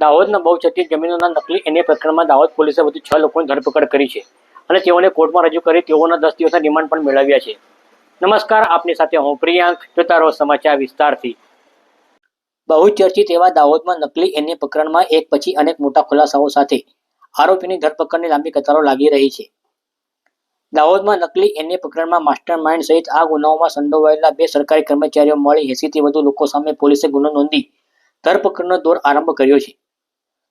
દાહોદના બહુચર્ચિત જમીનોના નકલી એને પ્રકરણમાં દાહોદ પોલીસે વધુ છ લોકોની ધરપકડ કરી છે અને તેઓને કોર્ટમાં રજૂ કરી તેઓના દસ દિવસના રિમાન્ડ પણ મેળવ્યા છે. નમસ્કાર, આપની સાથે હું પ્રિયાંક જોતા રહો સમાચાર વિસ્તારથી. બહુચર્ચિત એવા દાહોદમાં નકલી એને પ્રકરણમાં એક પછી અનેક મોટા ખુલાસાઓ સાથે આરોપીની ધરપકડની લાંબી કતારો લાગી રહી છે. દાહોદમાં નકલી એને પ્રકરણમાં માસ્ટર માઇન્ડ સહિત આ ગુનાઓમાં સંડોવાયેલા બે સરકારી કર્મચારીઓ મળી એસીથી વધુ લોકો સામે પોલીસે ગુનો નોંધી ધરપકડનો દોર આરંભ કર્યો છે.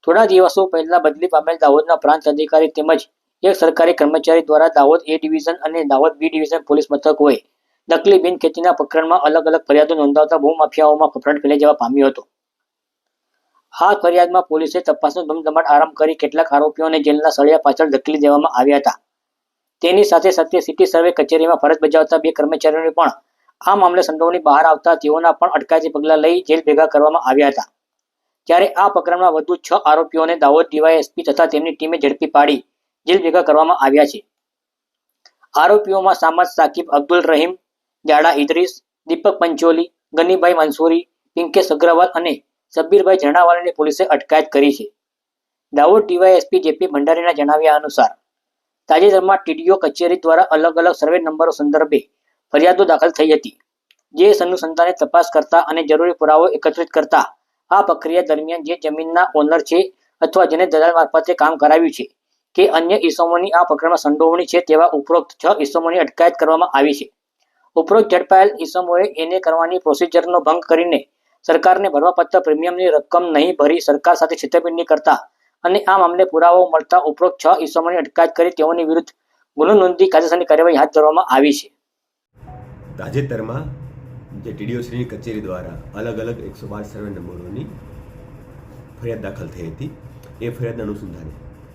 થોડા દિવસો પહેલા બદલી પામેલ દાહોદના પ્રાંત અધિકારી તેમજ એક સરકારી કર્મચારી દ્વારા દાહોદ એ ડિવિઝન અને દાહોદ બી ડિવિઝન પોલીસ મથકોએ નકલી બિન ખેતીના પ્રકરણમાં અલગ અલગ ફરિયાદો નોંધાવતા ભૂમાફિયાઓમાં ફફડાટ ફેલાઈ જવા પામ્યો હતો. આ ફરિયાદમાં પોલીસે તપાસનો ધમધમાટ આરંભ કરી કેટલાક આરોપીઓને જેલના સળિયા પાછળ ધકેલી દેવામાં આવ્યા હતા. તેની સાથે સાથે સિટી સર્વે કચેરીમાં ફરજ બજાવતા બે કર્મચારીઓને પણ આ મામલે સંડોવણી બહાર આવતા તેઓના પણ અટકાયતી પગલાં લઈ જેલ ભેગા કરવામાં આવ્યા હતા. ત્યારે આ પ્રકરણમાં વધુ છ આરોપીઓને દાહોદ ડીવાયએસપી તથા તેમની ટીમે ઝડપી પાડી, જેલ ભેગા કરવામાં આવ્યા છે. આરોપીઓમાં સામત સાકિબ અબ્દુલ રહીમ, જાડા ઇદ્રીસ, દીપક પંચોલી, ગનીભાઈ મંસૂરી પિંકેશ અગ્રવાલ અને સબ્બીરભાઈ જણાવાલાની પોલીસે અટકાયત કરી છે. દાહોદ ડીવાયએસપી જેપી ભંડારીના જણાવ્યા અનુસાર, તાજેતરમાં ટીડીઓ કચેરી દ્વારા અલગ અલગ સર્વે નંબરો સંદર્ભે ફરિયાદો દાખલ થઈ હતી, જે અનુસંધાને તપાસ કરતા અને જરૂરી પુરાવો એકત્રિત કરતા આ પ્રક્રિયા દરમિયાન જે જમીનના ઓનર છે અથવા જેને દલાલ મારફતે કામ કરાવ્યું છે કે અન્ય ઇસમોની આ પ્રકરણમાં સંડોવણી છે તેવા ઉપરોક્ત છ ઇસમોની અટકાયત કરવામાં આવી છે. ઉપરોક્ત ઝડપાયેલ ઇસમોએ એને કરવાની પ્રોસિજરનો ભંગ કરીને સરકારને ભરવાપત્ર પ્રીમિયમની રકમ નહીં ભરી સરકાર સાથે છેતરપિંડી કરતા અને આ મામલે પુરાવો મળતા ઉપરોક્ત છ ઇસમોની અટકાયત કરી તેઓની વિરુદ્ધ ગુનો નોંધી કાયદેસરની કાર્યવાહી હાથ ધરવામાં આવી છે. તાજેતરમાં જે ટીડીઓ શ્રીની કચેરી દ્વારા અલગ અલગ એકસો બાર સર્વે નંબરોની ફરિયાદ દાખલ થઈ હતી. એ ફરિયાદના અનુસંધાને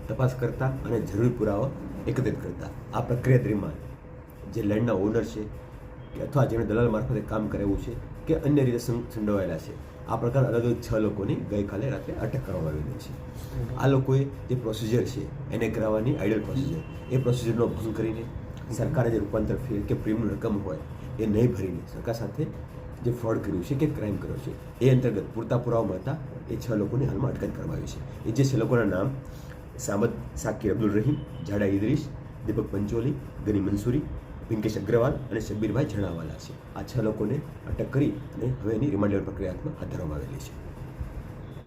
તપાસ કરતા અને જરૂરી પુરાવા એકત્રિત કરતા આ પ્રક્રિયા દરમિયાન જે લેન્ડના ઓનર છે કે અથવા જેણે દલાલ મારફતે કામ કરેવું છે કે અન્ય રીતે સંડોવાયેલા છે, આ પ્રકાર અલગ અલગ છ લોકોની ગઈકાલે રાત્રે અટક કરવામાં આવેલી છે. આ લોકોએ જે પ્રોસિજર છે, એને કરાવવાની આઈડિયલ પ્રોસિજર એ પ્રોસિજરનો ભંગ કરીને સરકારે જે રૂપાંતર ફી, કે પ્રીમિયમ રકમ હોય એ નહીં ભરીને સરકાર સાથે જે ફ્રોડ કર્યું છે કે ક્રાઇમ કર્યો છે, એ અંતર્ગત પૂરતા પુરાવા મળતા એ છ લોકોની હાલમાં અટકાયત કરવામાં આવી છે. એ જે છ લોકોના નામ સામદ સાકિર અબ્દુલ રહીમ, જાડા ઇદ્રીસ દીપક પંચોલી, ગની મંસૂરી, પિંકેશ અગ્રવાલ અને શબ્બીરભાઈ જણાવાલા છે. આ છ લોકોને અટક કરી અને હવે એની રિમાન્ડર પ્રક્રિયા હાથ ધરવામાં આવેલી છે.